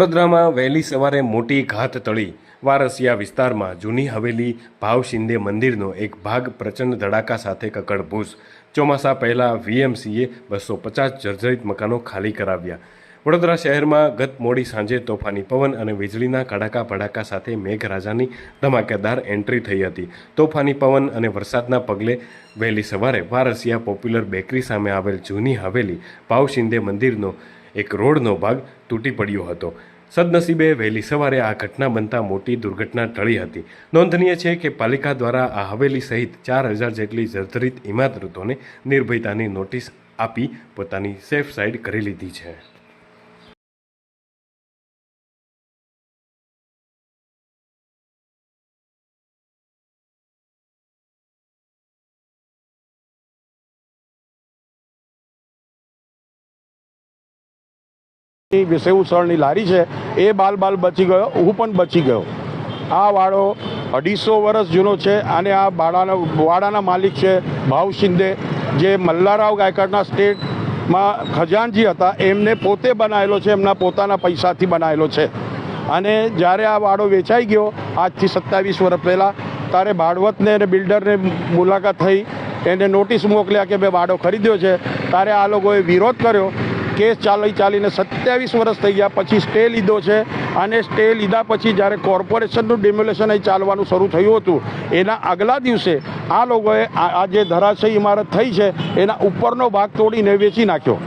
વડોદરામાં વહેલી સવારે મોટી ઘાત તળી વારસિયા વિસ્તારમાં જૂની હવેલી ભાવ શિંદે મંદિરનો એક ભાગ પ્રચંડ ધડાકા સાથે કકડભૂસ. ચોમાસા પહેલાં વીએમસીએ બસો પચાસ જર્જરિત મકાનો ખાલી કરાવ્યા. વડોદરા શહેરમાં ગત મોડી સાંજે તોફાની પવન અને વીજળીના કડાકા ભડાકા સાથે મેઘરાજાની ધમાકેદાર એન્ટ્રી થઈ હતી. તોફાની પવન અને વરસાદના પગલે વહેલી સવારે વારસિયા પોપ્યુલર બેકરી સામે આવેલ જૂની હવેલી ભાવ શિંદે મંદિરનો એક રોડનો ભાગ તૂટી પડ્યો હતો. સદનસીબે વહેલી સવારે આ ઘટના બનતા મોટી દુર્ઘટના ટળી હતી. નોંધનીય છે કે પાલિકા દ્વારા આ હવેલી સહિત ચાર હજાર જેટલી જર્જરિત ઇમારતોને નિર્ભયતાની નોટિસ આપી પોતાની સેફ સાઇડ કરી લીધી છે. એ વિષય ઉસળની લારી છે, એ બાલ બાલ બચી ગયો, હું પણ બચી ગયો. આ વાડો અઢીસો વર્ષ જૂનો છે, અને આ વાડાનો વાડાના માલિક છે ભાવ શિંદે, જે મલ્લારાવ ગાયકવાડના સ્ટેટમાં ખજાનજી હતા, એમને પોતે બનાવેલો છે, એમના પોતાના પૈસાથી બનાવેલો છે. અને જ્યારે આ વાડો વેચાઈ ગયો, આજથી સત્તાવીસ વર્ષ પહેલાં, ત્યારે ભાડવતને અને બિલ્ડરને મુલાકાત થઈ, એને નોટિસ મોકલ્યા કે મેં વાડો ખરીદ્યો છે, ત્યારે આ લોકોએ વિરોધ કર્યો કેસ ચાલી ચાલીને સત્યાવીસ વર્ષ થઈ ગયા. પછી સ્ટે લીધો છે અને સ્ટે લીધા પછી જ્યારે કોર્પોરેશનનું ડિમોલેશન અહીં ચાલવાનું શરૂ થયું હતું, એના આગલા દિવસે આ લોકોએ આ જે ધરાશય ઇમારત થઈ છે, એના ઉપરનો ભાગ તોડીને વેચી નાખ્યો.